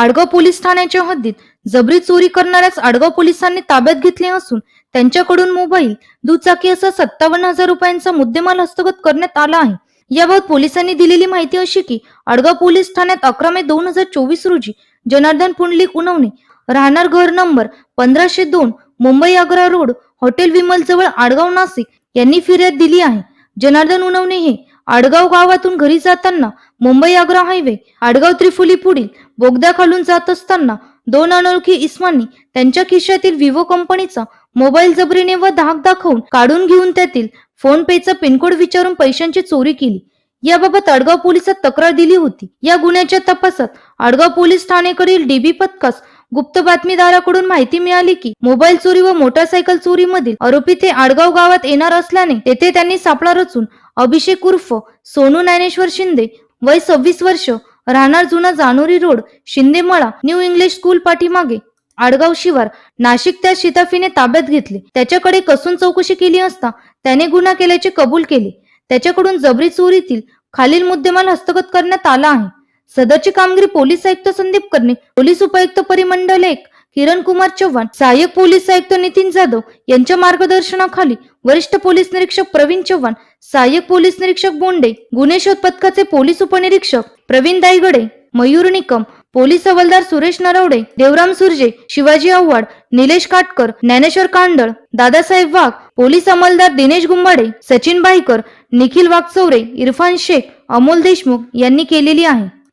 Adgaon police ठाण्याच्या हद्दीत जबरी चोरी करणाऱ्याच आडगाव पोलिसांनी ताब्यात घेतले असून त्यांच्याकडून मोबाईल दुचाकी असा सत्तावन्न हजार रुपयांचा मुद्देमाल हस्तगत करण्यात आला आहे. याबाबत पोलिसांनी दिलेली माहिती अशी की आडगाव पोलीस ठाण्यात अकरा मे दोन हजार चोवीस रोजी जनार्दन पुंडलिक उनवणे राहणार घर नंबर पंधराशे दोन मुंबई आग्रा रोड हॉटेल विमल जवळ आडगाव नाशिक यांनी फिर्याद दिली आहे. जनार्दन उनवणे हे आडगाव गावातून घरी जाताना मुंबई आग्रा हायवे आडगाव त्रिफुली पुढील बोगद्या खालून जात असताना दोन अनोळखी इस्मांनी त्यांच्या खिशातील विवो कंपनीचा मोबाईल जबरीने व धाक दाखवून काढून घेऊन त्यातील फोन पेचा पिनकोड विचारून पैशांची चोरी केली. याबाबत आडगाव पोलिसात तक्रार दिली होती. या गुन्ह्याच्या तपासात आडगाव पोलीस ठाणेकडील डीबी पथकास गुप्त बातमीदाराकडून माहिती मिळाली की मोबाईल चोरी व मोटारसायकल चोरीमधील आरोपी ते आडगाव गावात येणार असल्याने तेथे त्यांनी सापळा रचून अभिषेक उर्फ सोनू ज्ञानेश्वर शिंदे वय सव्वीस वर्ष राहणार जुना Janori road Shindemala New English School पाठीमागे. आडगाव शिवार नाशिक त्या शिताफीने ताब्यात घेतले. त्याच्याकडे कसून चौकशी केली असता त्याने गुन्हा केल्याचे कबूल केले. त्याच्याकडून जबरी चोरीतील खालील मुद्देमाल हस्तगत करण्यात आला आहे. सदरची कामगिरी पोलीस आयुक्त संदीप कर्णे पोलीस उपायुक्त परिमंडल एक किरण कुमार चव्हाण सहाय्यक पोलीस आयुक्त नितीन जाधव यांच्या मार्गदर्शनाखाली वरिष्ठ पोलीस निरीक्षक प्रवीण चव्हाण सहाय्यक पोलीस निरीक्षक बोंडे गुन्हे शोध पथकाचे पोलीस उपनिरीक्षक प्रवीण दायगडे मयूर निकम पोलीस हवालदार सुरेश नरवडे देवराम सुरजे शिवाजी आव्हाड निलेश काटकर ज्ञानेश्वर कांडळ दादासाहेब वाघ पोलीस अंमलदार दिनेश गुंबाडे सचिन बाईकर निखिल वाघचौरे इरफान शेख अमोल देशमुख यांनी केलेली आहे.